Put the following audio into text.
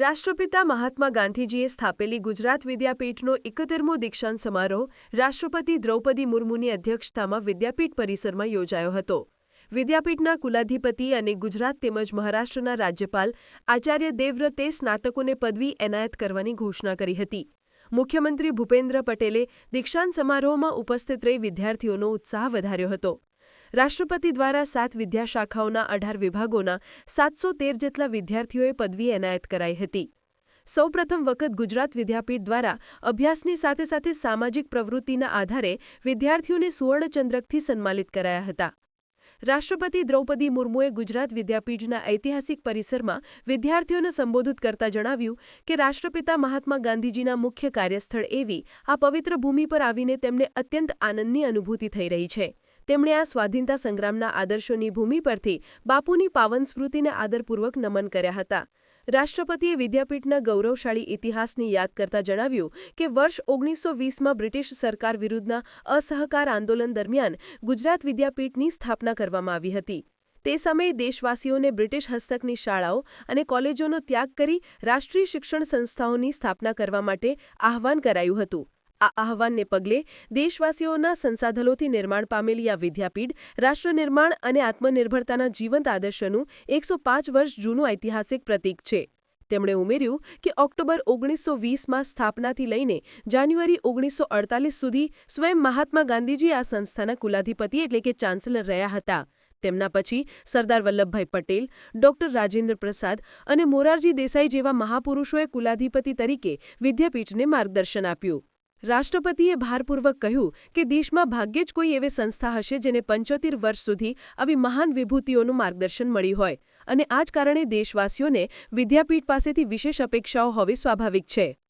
રાષ્ટ્રપિતા મહાત્મા ગાંધીજીએ સ્થાપેલી ગુજરાત વિદ્યાપીઠનો એકતરમો દીક્ષાંત સમારોહ રાષ્ટ્રપતિ દ્રૌપદી મુર્મુની અધ્યક્ષતામાં વિદ્યાપીઠ પરિસરમાં યોજાયો હતો. વિદ્યાપીઠના કુલાધિપતિ અને ગુજરાત તેમજ મહારાષ્ટ્રના રાજ્યપાલ આચાર્ય દેવવ્રતે સ્નાતકોને પદવી એનાયત કરવાની ઘોષણા કરી હતી. મુખ્યમંત્રી ભૂપેન્દ્ર પટેલે દીક્ષાંત સમારોહમાં ઉપસ્થિત રહી વિદ્યાર્થીઓનો ઉત્સાહ વધાર્યો હતો. રાષ્ટ્રપતિ દ્વારા સાત વિદ્યાશાખાઓના અઢાર વિભાગોના સાતસો તેર જેટલા વિદ્યાર્થીઓએ પદવી એનાયત કરાઈ હતી. સૌપ્રથમ વખત ગુજરાત વિદ્યાપીઠ દ્વારા અભ્યાસની સાથે સાથે સામાજિક પ્રવૃત્તિના આધારે વિદ્યાર્થીઓને સુવર્ણચંદ્રકથી સન્માનિત કરાયા હતા. રાષ્ટ્રપતિ દ્રૌપદી મુર્મુએ ગુજરાત વિદ્યાપીઠના ઐતિહાસિક પરિસરમાં વિદ્યાર્થીઓને સંબોધિત કરતા જણાવ્યું કે રાષ્ટ્રપિતા મહાત્મા ગાંધીજીના મુખ્ય કાર્યસ્થળ એવી આ પવિત્ર ભૂમિ પર આવીને તેમને અત્યંત આનંદની અનુભૂતિ થઈ રહી છે. તેમણે આ સ્વાધીનતા સંગ્રામના આદર્શોની ભૂમિ પરથી બાપુની પાવન સ્મૃતિને આદરપૂર્વક નમન કર્યા હતા. રાષ્ટ્રપતિએ વિદ્યાપીઠના ગૌરવશાળી ઇતિહાસની યાદ કરતા જણાવ્યું કે વર્ષ ઓગણીસો વીસમાં બ્રિટિશ સરકાર વિરુદ્ધના અસહકાર આંદોલન દરમિયાન ગુજરાત વિદ્યાપીઠની સ્થાપના કરવામાં આવી હતી. તે સમયે દેશવાસીઓને બ્રિટિશ હસ્તકની શાળાઓ અને કોલેજોનો ત્યાગ કરી રાષ્ટ્રીય શિક્ષણ સંસ્થાઓની સ્થાપના કરવા માટે આહવાન કરાયું હતું. આ આહવાનને પગલે દેશવાસીઓના સંસાધનોથી નિર્માણ પામેલી આ વિદ્યાપીઠ રાષ્ટ્ર નિર્માણ અને આત્મનિર્ભરતાના જીવંત આદર્શનું એકસો વર્ષ જૂનું ઐતિહાસિક પ્રતીક છે. તેમણે ઉમેર્યું કે ઓક્ટોબર ઓગણીસો વીસમાં સ્થાપનાથી લઈને જાન્યુઆરી ઓગણીસો અડતાલીસ સુધી સ્વયં મહાત્મા ગાંધીજી આ સંસ્થાના કુલાધિપતિ એટલે કે ચાન્સેલર રહ્યા હતા. તેમના પછી સરદાર વલ્લભભાઈ પટેલ, ડોક્ટર રાજેન્દ્ર પ્રસાદ અને મોરારજી દેસાઈ જેવા મહાપુરુષોએ કુલાધિપતિ તરીકે વિદ્યાપીઠને માર્ગદર્શન આપ્યું. રાષ્ટ્રપતિએ ભારપૂર્વક કહ્યું કે દેશમાં ભાગ્યે જ કોઈ એવી સંસ્થા હશે જેને પંચોતેર વર્ષ સુધી આવી મહાન વિભૂતિઓનું માર્ગદર્શન મળ્યું હોય. અને આ જ કારણે દેશવાસીઓને વિદ્યાપીઠ પાસેથી વિશેષ અપેક્ષાઓ હોવી સ્વાભાવિક છે.